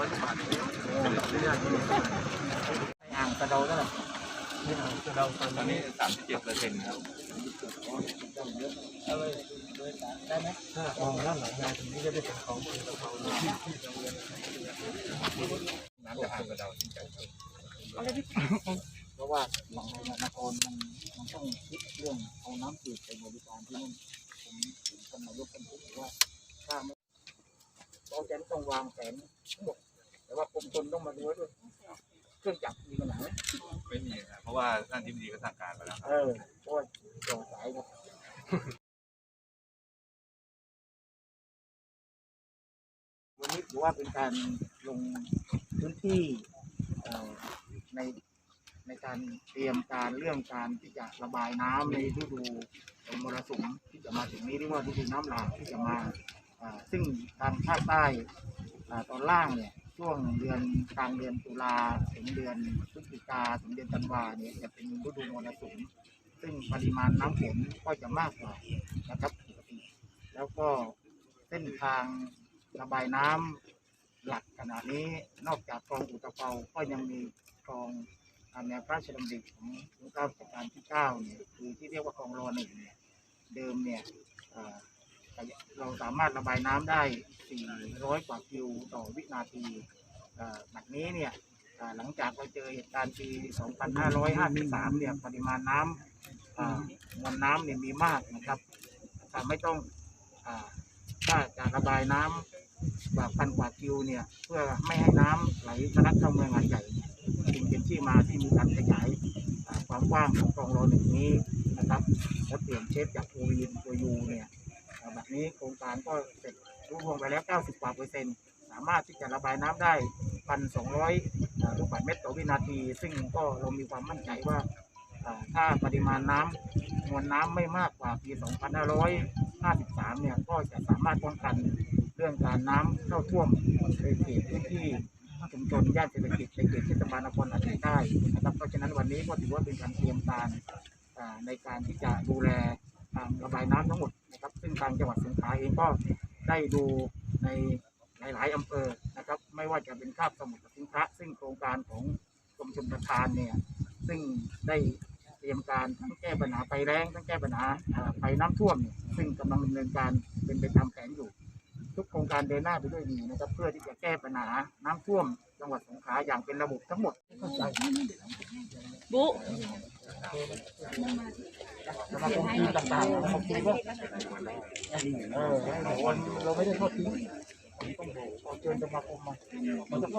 อ่างกระโดาได้กระโดาตอนนี้สามสิบเจ็ดเปอร์เซ็นต์ครับได้ไหมมองด้าหลังได้ถึงที่จะได้เป็นของน้ำจะอ่างกระโดาจริงจังเพราะว่าหลังในนครมันมันต้องคิดเรื่องเอาน้ำจืดไปบริการที่นั่นผมผมกำลังยกเป็นผู้ว่าถ้าไม่เราจะต้องวางแผนทั้งหมด แต่ว่ากรมชนต้องมาดูด้วยเครื่องจักรมีปัญหาไหมไม่มีครับเพราะว่าท่านทิบดีก็สั่งการมาแล้วครับ เออโอ้ยโปร่งใสครับวันนี้ถือว่าเป็นการลงพื้นที่เอ่อในในการเตรียมการเรื่องการที่จะระบายน้ำในฤดูมรสุมที่จะมาถึงนี้เรียกว่าฤดูน้ำหลากที่จะมาอ่าซึ่งทางภาคใต้อ่าตอนล่างเนี่ย ช่วงเดือนกลางเดือนตุลาถึงเดือนพฤศจิกาถึงเดือนธันวาเนี่ยจะเป็นฤดูมรสุมซึ่งปริมาณน้ำฝนก็จะมากกว่านะครับปกติแล้วก็เส้นทางระบายน้ำหลักขณะนี้นอกจากคลองอุตภเปาก็ยังมีคลองตามแนวพระราชดำริของรัชกาลรัชกาลที่เก้าเนี่ยคือที่เรียกว่าคลองรอหนึ่งเนี่ยเดิมเนี่ย เราสามารถระบายน้ำได้ 400 กว่าคิวต่อวินาทีแบบนี้เนี่ยหลังจากเราเจอเหตุการณ์ปี 2553 เนี่ยปริมาณน้ำมวลน้ำเนี่ยมีมากนะครับแต่ไม่ต้องอถ้าจะระบายน้ำกว่าพันกว่าคิวเนี่ยเพื่อไม่ให้น้ำไหลทะลักเข้าเมืองหาดใหญ่จึงเป็นที่มาที่มีการขยายความกว้างของคลองรอหนึ่งนี้นะครับแล้วเปลี่ยนเชฟจากโอวีนตัวยูเนี่ย แบบนี้โครงการก็เสร็จรุ่งไปแล้ว 90กว่าเปอร์เซ็นต์สามารถที่จะระบายน้ำได้ 1,200 ลูกบาศก์เมตรต่อวินาที ซึ่งก็เรามีความมั่นใจว่าถ้าปริมาณน้ำมวลน้ำไม่มากกว่าปี 2553 เนี่ยก็จะสามารถป้องกันเรื่องการน้ำเข้าท่วมในเขตพื้นที่ชุมชนย่านเศรษฐกิจในเขตเทศบาลนครอาจได้นะครับเพราะฉะนั้นวันนี้ก็ถือว่าเป็นการเตรียมการในการที่จะดูแลระบายน้ำทั้งหมด นะครับซึ่งทางจังหวัดสงขลาเองก็ได้ดูในหลาย ๆอำเภอนะครับ ไม่ว่าจะเป็นคาบสมุทรสิงพระซึ่งโครงการของกรมชลประทานเนี่ยซึ่งได้เตรียมการทั้งแก้ปัญหาไฟแรงทั้งแก้ปัญหาไฟน้ำท่วมเนี่ยซึ่งกำลังดำเนินการเป็นไปตามแผนอยู่ ทุกโครงการเดินหน้าไปด้วยดีนะครับเพื่อที่จะแก้ปัญหาน้ำท่วม จังหวัดสงขลาอย่างเป็นระบบทั้งหมดบุ สมาคมทีมต่างๆสมาคมทีมก็เออเราไม่ได้โทษทิ้งผมต้องบอกขอเชิญสมาคมมามันจะต้อง